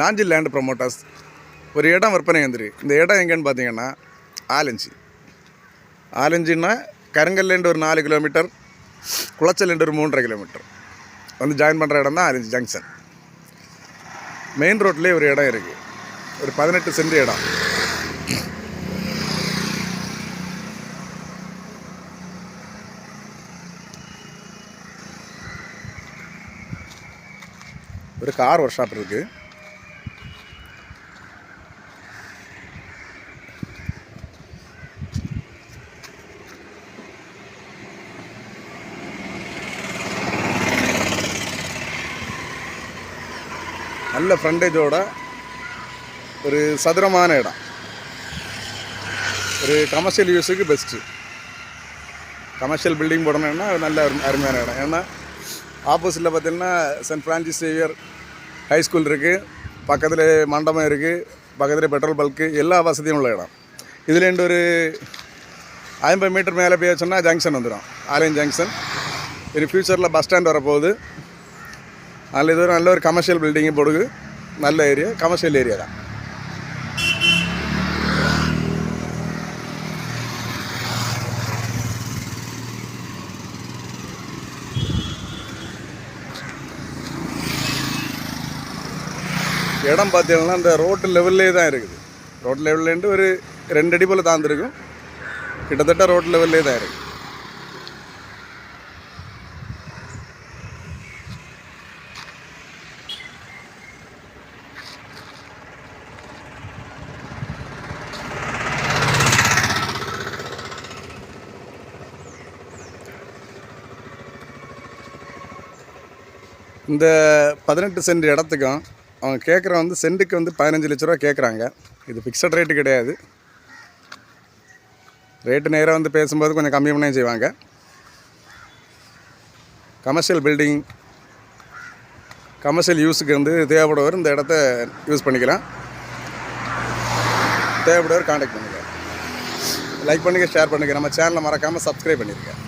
Nanjil land promoters ஒரு இடம் விற்பனை வந்துரு. இந்த இடம் எங்கேன்னு பார்த்தீங்கன்னா ஆலஞ்சி. ஆலஞ்சின்னா கருங்கல்லேண்டு ஒரு நாலு கிலோமீட்டர் குளச்சல்லேண்டு ஒரு மூன்றரை கிலோமீட்டர் வந்து ஜாயின் பண்ணுற இடம் தான் ஆலஞ்சி ஜங்ஷன் மெயின் ரோட்லேயே ஒரு இடம் இருக்குது ஒரு பதினெட்டு சென்ட் இடம். ஒரு கார் ஒர்க் ஷாப் இருக்குது நல்ல ஃப்ரண்டேஜோட ஒரு சதுரமான இடம். ஒரு கமர்ஷியல் யூஸுக்கு பெஸ்ட்டு கமர்ஷியல் பில்டிங் போடணும்னா நல்ல அருமையான இடம். ஏன்னா ஆப்போசிட்டில் பார்த்திங்கன்னா saint Francis Xavier high school இருக்குது பக்கத்தில் மண்டபம் இருக்குது பக்கத்தில் பெட்ரோல் பல்க்கு எல்லா வசதியும் உள்ள இடம். இதுலேருந்து ஒரு ஐம்பது மீட்டர் மேலே போய் சொன்னால் ஜங்ஷன் வந்துடும் ஆலயம் ஜங்ஷன் இனி ஃப்யூச்சரில் பஸ் ஸ்டாண்ட் வரப்போகுது. அதில் இது ஒரு நல்ல ஒரு கமர்ஷியல் பில்டிங்கும் போடுது. நல்ல ஏரியா கமர்ஷியல் ஏரியா தான். இடம் பார்த்தீங்கன்னா அந்த ரோட்டு லெவல்லே தான் இருக்குது. ரோட் லெவல்லேருந்து ஒரு ரெண்டு அடி போல் தாழ்ந்துருக்கும். கிட்டத்தட்ட ரோட் லெவல்லே தான் இருக்குது. இந்த பதினெட்டு சென்ட் இடத்துக்கும் அவங்க கேட்குற வந்து சென்ட்டுக்கு வந்து பதினஞ்சு லட்ச ரூபா கேட்குறாங்க. இது ஃபிக்ஸட் ரேட்டு கிடையாது. ரேட்டு நேராக வந்து பேசும்போது கொஞ்சம் கம்மி பண்ணே செய்வாங்க. கமர்ஷியல் பில்டிங் கமர்ஷியல் யூஸுக்கு வந்து தேவைப்படுவர் இந்த இடத்த யூஸ் பண்ணிக்கலாம். தேவைப்படுவர் காண்டாக்ட் பண்ணிக்கலாம். லைக் பண்ணுங்கள் ஷேர் பண்ணுங்கள் நம்ம சேனலை மறக்காமல் சப்ஸ்கிரைப் பண்ணியிருக்கேன்